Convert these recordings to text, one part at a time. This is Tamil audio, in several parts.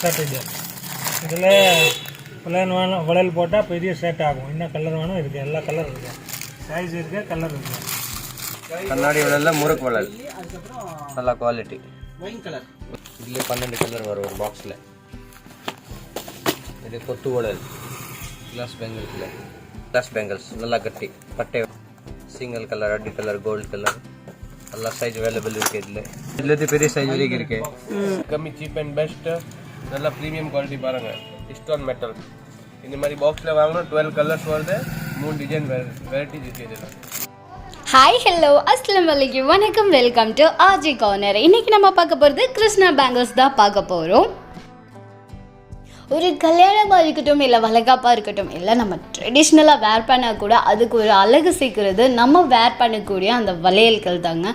இது இதில் பிளான் வேணும் வளையல் போட்டால் பெரிய செட் ஆகும். என்ன கலர் வேணும் இருக்குது எல்லா கலர் இருக்குது சைஸ் இருக்குது கலர் இருக்குது கண்ணாடி விழல முறுக்கு வளல் நல்ல குவாலிட்டி இதுல பன்னெண்டு கலர் வரும் ஒரு பாக்ஸில் இது கொத்து வளல் கிளாஸ் பெங்கல்ஸில் கிளாஸ் பெங்கல்ஸ் நல்லா கட்டி. பட்டை. சிங்கிள் கலர் அடி கலர் கோல்டு கலர் எல்லா சைஸ் அவைலபிள் இருக்கு இதில். இதுலேருந்து பெரிய சைஸ் வரைக்கும் இருக்கு. கம்மி சீப் அண்ட் பெஸ்ட் நல்லா ப்ரீமியம் குவாலிட்டி பாருங்கள் ஸ்டோன் மெட்டல் இந்த மாதிரி பாக்ஸில் வாங்கினா டுவெல் கலர்ஸ் வருது மூணு டிசைன் வெரைட்டிஸ் இருக்குது இதில். ஹாய் ஹலோ அஸ்லாம் வலைக்கு வணக்கம் வெல்கம் டு ஆஜி கார்னர் இன்னைக்கு நம்ம பார்க்க போகிறது கிருஷ்ணா பேங்கிள்ஸ் தான் பார்க்க போகிறோம் ஒரு கல்யாணமாக இருக்கட்டும் இல்லை வளகாப்பாக இருக்கட்டும் இல்லை நம்ம ட்ரெடிஷ்னலாக வேர் பண்ணால் கூட அதுக்கு ஒரு அழகு சேர்க்கிறது நம்ம வேர் பண்ணக்கூடிய அந்த வளையல்கள் தாங்க.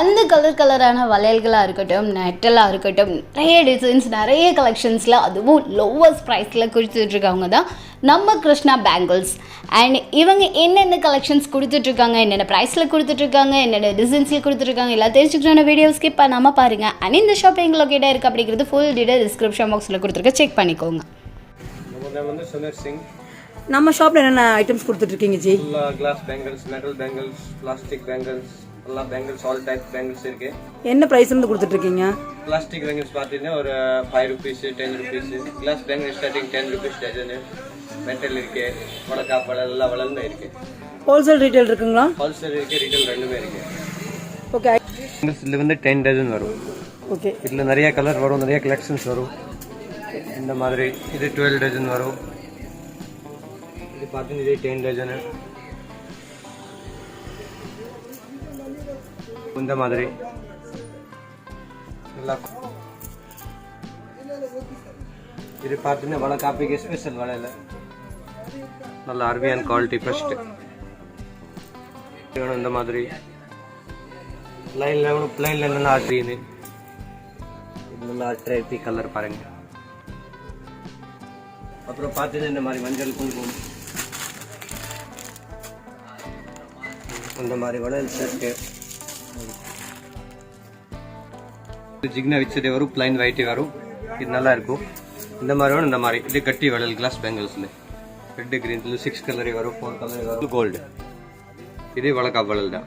அந்த கலர் கலரான வளையல்களாக இருக்கட்டும் நெட்டலாக இருக்கட்டும் நிறைய டிசைன்ஸ் நிறைய கலெக்ஷன்ஸில் அதுவும் லோவஸ்ட் ப்ரைஸில் கொடுத்துட்ருக்கவங்க தான் நம்ம கிருஷ்ணா பேங்கிள்ஸ் அண்ட் இவங்க என்னென்ன கலெக்ஷன்ஸ் கொடுத்துட்ருக்காங்க என்னென்ன ப்ரைஸில் கொடுத்துட்ருக்காங்க என்னென்ன டிசைன்ஸில் கொடுத்துட்ருக்காங்க எல்லாம் தெரிஞ்சுக்கணும் வீடியோ ஸ்கிப் பண்ணாமல் பாருங்கள் அண்ட் இந்த ஷாப்பிங் லொக்கேட்டாக இருக்குது அப்படிங்கிறது ஃபுல் டீடைல் டிஸ்கிரிப்ஷன் பாக்ஸில் கொடுத்துருக்க செக் பண்ணிக்கோங்க. நம்ம வந்து சுனர் சிங். நம்ம ஷாப்ல என்னென்ன ஐட்டம்ஸ் கொடுத்துட்ருக்கீங்க ஜி? ஃபுல்லாக glass bangles metal bangles plastic bangles எல்லா பேங்கிள்ஸ் ஆல் டைப் பேங்கிள்ஸ் இருக்கு. என்ன ப்ரைஸ் இருந்து கொடுத்துட்ருக்கீங்க? பிளாஸ்டிக் பேங்கிள்ஸ் பார்த்தீங்கன்னா ஒரு five rupees ten rupees glass bangle starting ten rupees dozen metal இருக்கு வடக்கா பழம் எல்லா வளர்ந்து இருக்கு. ஹோல்சேல் ரீட்டைல் இருக்குங்களா? ஹோல்சேல் இருக்கு ரீட்டைல் ரெண்டுமே இருக்கு. ஓகே இதில் வந்து டென் டஜன் வரும். ஓகே இதில் நிறைய கலர் வரும் நிறைய கலெக்ஷன்ஸ் வரும். இந்த மாதிரி இது டுவெல் டஜன் வரும். இது பார்த்தீங்கன்னா இது டென் டஜனு இந்த மாதிரி. நல்லா. இது பார்த்தீங்கன்னா வள காப்பிக்கு ஸ்பெஷல் வளையல நல்ல அருமையான குவாலிட்டி ஃபஸ்ட்டு வேணும் இந்த மாதிரி. லைனில் வேணும் பிளைன்ல நல்லா ஆட்ரியுது இது நல்லா அட்ராக்டிவ் கலர் பாருங்கள் அப்புறம் பார்த்தீங்கன்னா இந்த மாதிரி மஞ்சள் குங்குமம். அந்த மாதிரி வளையல் செட்டு ஜிக்னா வச்சதே வரும் பிளைன் ஒயிட்டே வரும். இது நல்லா இருக்கும். இந்த மாதிரி வரும் இந்த மாதிரி. இது கட்டி வளையல் கிளாஸ் பேங்கிள்ஸில் ரெட்டு கிரீன் இதில் சிக்ஸ் கலரே வரும் ஃபோர் கலரே வரும். கோல்டு இதே வழக்கா வளையல் தான்.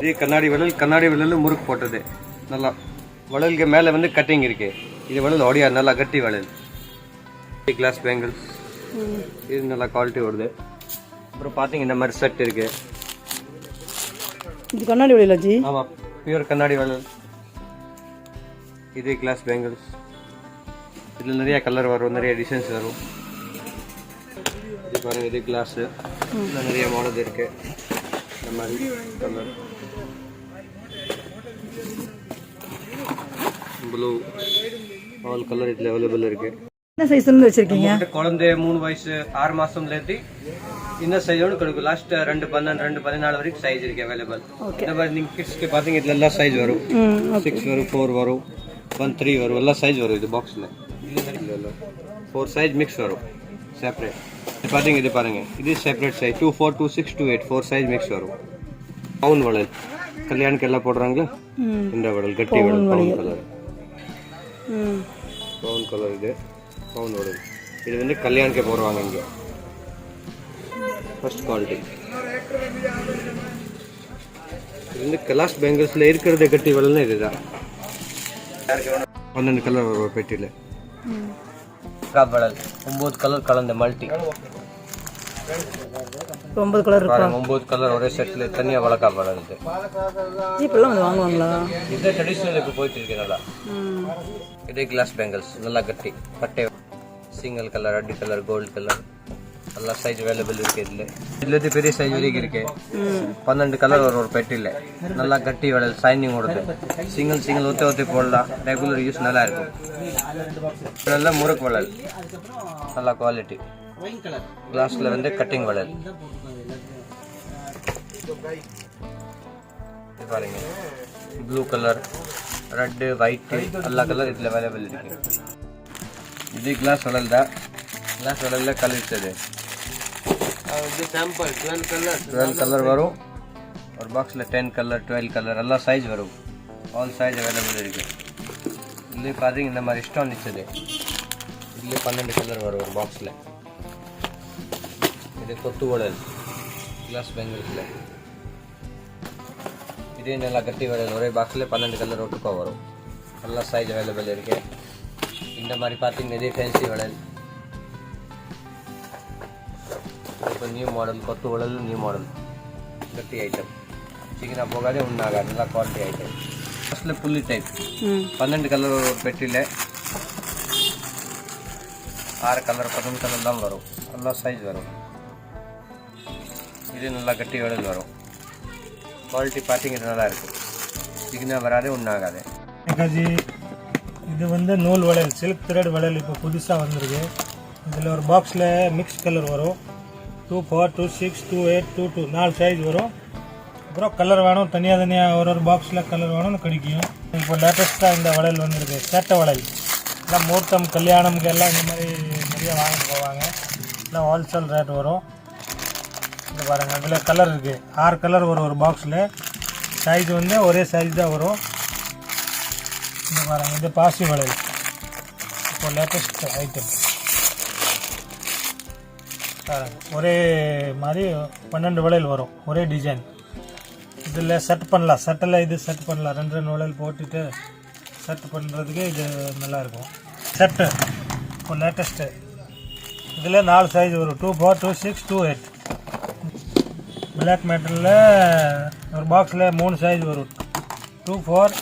இதே கண்ணாடி வளையல் கண்ணாடி வளையல் முறுக்கு போட்டது. நல்லா வளையலுக்கு மேலே வந்து கட்டிங் இருக்கு. இது வளையல் ஒடியா நல்லா கட்டி வளையல். கிளாஸ் பேங்கிள்ஸ் இது நல்லா குவாலிட்டி வருது அப்புறம் பார்த்தீங்க இந்த மாதிரி செட் இருக்கு. இது கண்ணாடி வழியில ஜி? ஆமாம் பியூர் கண்ணாடி வளையல். இது கிளாஸ் பேங்கிள்ஸ் இதில் நிறைய கலர் வரும் நிறைய டிசைன்ஸ் வரும். இது பாருங்க இது கிளாஸ் நிறைய மாடல் இருக்கு. இந்த மாதிரி கலர் ப்ளூ ஆல் கலர் இதில் அவைலபிள் இருக்கு. என்ன சைஸ் இருந்து வச்சிருக்கீங்க? குழந்தை மூணு வயசு ஆறு மாசம்ல இருந்து இந்த சைஸோட கிடைக்கும் லாஸ்ட் ரெண்டு பன்னெண்டு ரெண்டு பதினாலு வரைக்கும் சைஸ் இருக்கு அவைலபிள் இந்த மாதிரி நீங்க கிட்ஸ்க்கு பாத்தீங்க இதுல எல்லா சைஸ் வரும். சிக்ஸ் வரும் ஃபோர் வரும் ஒன் த்ரீ வரும். எல்லா சைஸ் வரும் இது பாக்ஸ்ல ஃபோர் சைஸ் மிக்ஸ் வரும். செப்பரேட் இது பாத்தீங்க இது பாருங்க. இது separate size two four two six two eight four size mix வரும். பவுன் வளல் கல்யாணுக்கு எல்லாம் போடுறாங்களா? இந்த வளல் கட்டி வளல் பவுன் கலர் பவுன் கலர் இது. பவுன் வளல் இது வந்து கல்யாணுக்கு போடுவாங்க இங்கே. ஃபர்ஸ்ட் குவாலிட்டி இது வந்து கலாஸ் பேங்கிள்ஸில் இருக்கிறத கட்டி வளல்னா இதுதான். பன்னெண்டு கலர் ஒரு பெட்டியில். வளல். ஒம்பது கலர் கலந்த மல்டி ஒன்பது கலர் இருக்கா? பாருங்க ஒம்பது கலர் ஒரே செட்டில் தனியாக வளர்க்கா ஜி இப்பெல்லாம் வந்து வாங்குவாங்களா? இது ட்ரெடிஷ்னலுக்கு போயிட்டு இருக்கு நல்லா. இதே கிளாஸ் பேங்கிள்ஸ் நல்லா கட்டி பட்டை single colour red colour gold colour எல்லா சைஸ் அவைலபிள் இருக்கு இதுல. இதுல பெரிய சைஸ் வரைக்கும் இருக்கு. பன்னெண்டு கலர் வரும் ஒரு பெட்டில நல்லா கட்டி வளல் சைனிங் ஓடுது. சிங்கிள் சிங்கிள் ஒத்தி ஒத்தி போடலாம். ரெகுலர் யூஸ் நல்லா இருக்கும். நல்லா முறுக்கு வளல் நல்லா குவாலிட்டி கிளாஸ்ல வந்து கட்டிங் வளல் பாருங்க. ப்ளூ கலர் ரெட்டு ஒயிட் எல்லா கலர் இதில் அவைலபிள் இருக்குது இது கிளாஸ் வளல் தான் கிளாஸ் வளல்ல கலர்ஸ் அது இது sample twelve colour twelve colour வரும் ஒரு பாக்ஸில் டென் கலர் டுவெல் கலர் எல்லா சைஸ் வரும் ஆல் சைஸ் அவைலபிள் இருக்கு ಇಲ್ಲಿ பார்த்தீங்க இந்த மாதிரி ஸ்டோன் நிச்சது ಇಲ್ಲಿ பன்னெண்டு கலர் வரும் ஒரு பாக்ஸில் இது கொத்து உடல் கிளாஸ் பெங்கிள்ஸில் இதே நல்லா கட்டி வடல் ஒரே பாக்ஸில் பன்னெண்டு கலர் ஒட்டுக்கா வரும் எல்லா சைஸ் அவைலபிள் இருக்கு இந்த மாதிரி பார்த்தீங்கன்னா இதே ஃபேன்சி வடல் இப்போ நியூ மாடல் கொத்து உடல் நியூ மாடல் கட்டி ஐட்டம் சீக்கிரம் போகாதே ஒன்றாகாது நல்லா குவாலிட்டி ஐட்டம் ஃபஸ்ட்டில் புள்ளி டைப் ம். பன்னெண்டு கலர் ஒரு பெட்டியில் ஆறு கலர் பதினொன்று கலர் தான் வரும். நல்லா சைஸ் வரும். இது நல்லா கட்டி விடல் வரும். குவாலிட்டி பார்த்தீங்கன்னா நல்லா இருக்கும் சிக்னா வராது ஒன்றும் ஆகாது அக்காஜி இது வந்து நூல் வளையல் சில்க் த்ரெட் வளையல் இப்போ புதுசாக வந்திருக்கு. இதில் ஒரு பாக்ஸில் மிக்ஸ் கலர் வரும். Two four two six two eight two two நாலு சைஸ் வரும். அப்புறம் கலர் வேணும் தனியாக தனியாக ஒரு ஒரு பாக்ஸில் கலர் வேணும்னு கிடைக்கும். இப்போ லேட்டஸ்ட்டாக இந்த வளையல் வந்திருக்கு சேட்டை வளையல். எல்லாம் மூர்த்தம் கல்யாணம்க்கு எல்லாம் இந்த மாதிரி நிறைய வாங்கிட்டு போவாங்க. எல்லாம் ஹோல்சேல் ரேட் வரும். இது பாருங்கள் அதில் கலர் இருக்குது ஆறு கலர் வரும் ஒரு பாக்ஸில் சைஸ் வந்து ஒரே சைஸ் தான் வரும். இந்த பாருங்க இது பாசி வளையல். இப்போ லேட்டஸ்ட் ஐட்டம் ஒரே மாதிரி பன்னெண்டு வளையல் வரும் ஒரே டிசைன் இதில் செட் பண்ணலாம். செட்டில் இது செட் பண்ணலாம். ரெண்டு ரெண்டு வளையல் போட்டுட்டு செட் பண்ணுறதுக்கு இது நல்லாயிருக்கும். செட்டு இப்போ லேட்டஸ்ட்டு இதில் நாலு சைஸ் வரும். Two four two six two eight black மெட்டலில் ஒரு பாக்ஸில் மூணு சைஸ் வரும். Two four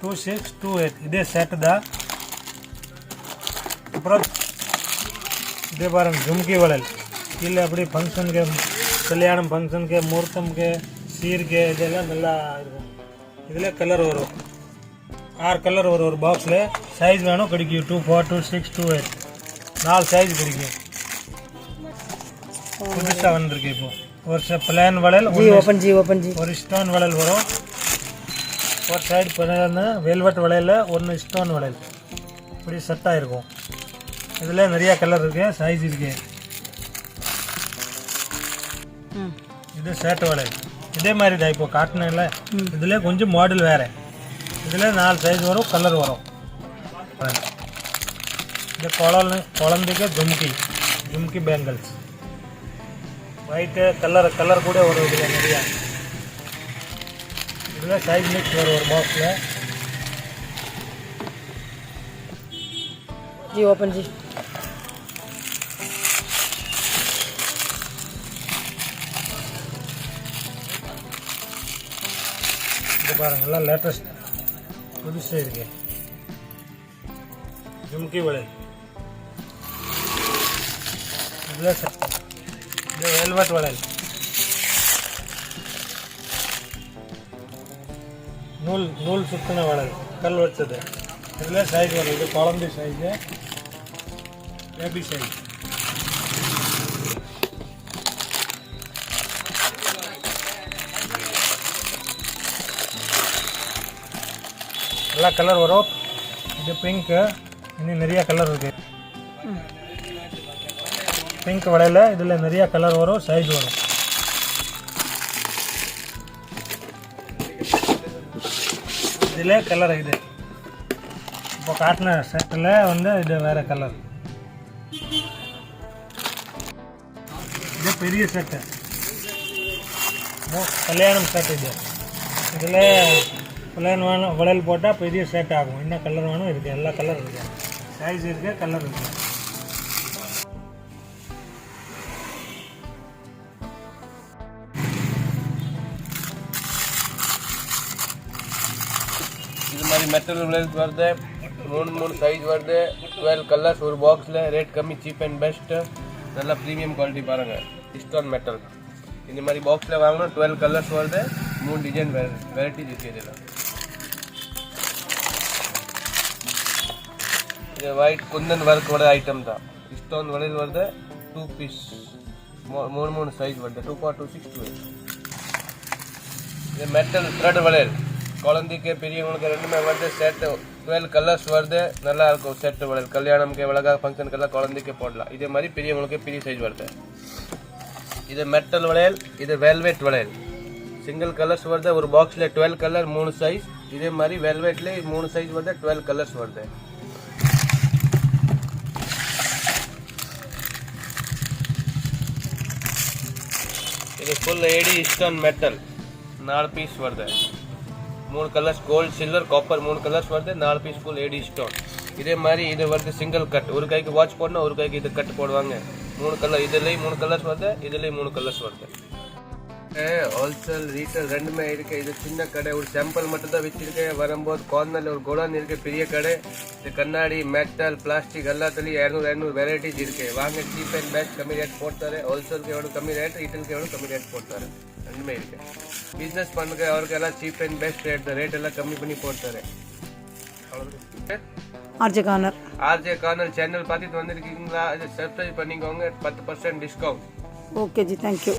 two six two eight இதே செட்டு தான் அப்புறம் இதே பாருங்க ஜும்கி வளையல் கீழே அப்படி ஃபங்க்ஷனுக்கு கல்யாணம் ஃபங்க்ஷனுக்கு முகூர்த்தம்க்கு சீருக்கு இதெல்லாம் நல்லா இருக்கும் இதில் கலர் வரும் ஆறு கலர் வரும் ஒரு பாக்ஸில் சைஸ் வேணும் கிடைக்கும் two four two six two eight நாலு சைஸ் கிடைக்கும் புதுசாக வந்திருக்கு இப்போ ஒரு பிளான் வளையல் ஜி ஒண்ணு ஓப்பன் ஜி ஓப்பன் ஜி ஒரு ஸ்டோன் வளையல் வரும் ஒரு சைடு பண்ண வெல்வெட் வளையல் ஒன்று ஸ்டோன் வளையல். இப்படி செட்டாக இருக்கும் இதில் நிறைய கலர் இருக்கு சைஸ் இருக்கு. ம். இது சேட்டு வளையல். இதே மாதிரி தான் இப்போ காட்டினில் இதில் கொஞ்சம் மாடல் வேறு. இதில் நாலு சைஸ் வரும் கலர் வரும். இது குழந்தை குழந்தைக்கு jhumki jhumki bangles white colour colour கூட வரும் இதில் நிறையா. இதில் சைஸ் மிக்ஸ் வரும் ஒரு பாக்ஸில் ஜி ஓப்பன் ஜி இது பாருங்க எல்லாம் லேட்டஸ்ட் புதுசாக இருக்கு ஜும்கி வளையல் இதில் ச- இது வெல்வெட் வளையல் நூல் நூல் சுத்தின வளையல் கல் வச்சது. இதில் சைஸ் வரும். இது குழந்தை சைஸு பேபி சைஸ் எல்லா கலர் வரும். இது பிங்க்கு இன்னும் நிறைய கலர் இருக்கு. பிங்க் வளையல இதில் நிறைய கலர் வரும் சைஸ் வரும். இதில் கலர் இது. இப்போ காட்டின ஷர்ட்டில் வந்து இது வேறு கலர் இது பெரிய ஷர்ட்டு கல்யாணம் ஷர்ட் இது. இதில் கல்யாணம் வேணும் வளையல் போட்டால் பெரிய ஷர்ட் ஆகும். என்ன கலர் வேணும்? இருக்குது எல்லா கலர் இருக்குது சைஸ் இருக்குது கலர் இருக்குது இது மாதிரி மெட்டல் விளையாட்டு வருது மூணு மூணு சைஸ் வருது டுவெல் கலர்ஸ் ஒரு பாக்ஸில் ரேட் கம்மி சீப் அண்ட் பெஸ்ட் நல்லா ப்ரீமியம் குவாலிட்டி பாருங்க இஸ்டான் மெட்டல் இந்த மாதிரி பாக்ஸில் வாங்கினா டுவெல் கலர்ஸ் வருது மூணு டிசைன் வெரைட்டிஸ் இருக்கு இதில் இது ஒயிட் குந்தன் ஒர்க் வர ஐட்டம் தான் இஸ்டான் வளையல் வருது டூ பீஸ் மூணு மூணு சைஸ் வருது two four two six two eight இது மெட்டல் த்ரெட் வளையல் குழந்தைக்கு பெரியவங்களுக்கு ரெண்டுமே வருது சேர்த்து டுவெல் கலர்ஸ் வருது. நல்லா இருக்கும் செட்டு வருது கல்யாணம்க்கு விலகா ஃபங்க்ஷனுக்கெல்லாம் குழந்தைக்கு போடலாம். இதே மாதிரி பெரியவங்களுக்கு பெரிய சைஸ் வருது. இது மெட்டல் வளையல் இது வெல்வெட் வளையல். சிங்கிள் கலர்ஸ் வருது ஒரு பாக்ஸில் டுவெல் கலர் மூணு சைஸ் இதே மாதிரி வெல்வெட்லேயே மூணு சைஸ் வருது டுவெல் கலர்ஸ் வருது. இது ஃபுல் ஏடி இஸ்டர்ன் மெட்டல் நாலு பீஸ் வருது. மூணு கலர்ஸ் கோல்டு சில்வர் காப்பர் மூணு கலர்ஸ் வருது. நாலு பீஸ் ஃபுல் ஏடி ஸ்டோன் இதே மாதிரி இது வருது சிங்கிள் கட் ஒரு கைக்கு வாட்ச் போடணும் ஒரு கைக்கு இது கட் போடுவாங்க. மூணு கலர் இதுலேயும் மூணு கலர்ஸ் வருது இதுலேயும் மூணு கலர்ஸ் வருது. ஹோல்சேல் ரீட்டைல் ரெண்டுமே இருக்கு இது சின்ன கடை ஒரு சாம்பிள் மட்டும் தான் வச்சிருக்கேன் வரும்போது கார்னர்ல ஒரு கோடான் இருக்கு பெரிய கடை இது கண்ணாடி மெட்டல் பிளாஸ்டிக் எல்லாத்துலயும் இரநூறு இரநூறு வெரைட்டிஸ் இருக்கு வாங்க சீப் அண்ட் பெஸ்ட் கம்மி ரேட் போட்டாரு ஹோல்சேலுக்கு எவ்வளோ கம்மி ரேட் ரீட்டைலுக்கு எவ்வளோ கம்மி ரேட் போட்டாரு ரெண்டுமே இருக்கு பிஸ்னஸ் பண்ணுங்க அவருக்கு எல்லாம் cheap and best rate rate எல்லாம் கம்மி பண்ணி போட்டாரு அவ்வளவுதான். RJ corner RJ corner channel பார்த்துட்டு வந்திருக்கீங்களா இதை சப்ஸ்கிரைப் பண்ணிக்கோங்க பத்து percent discount okay ji thank you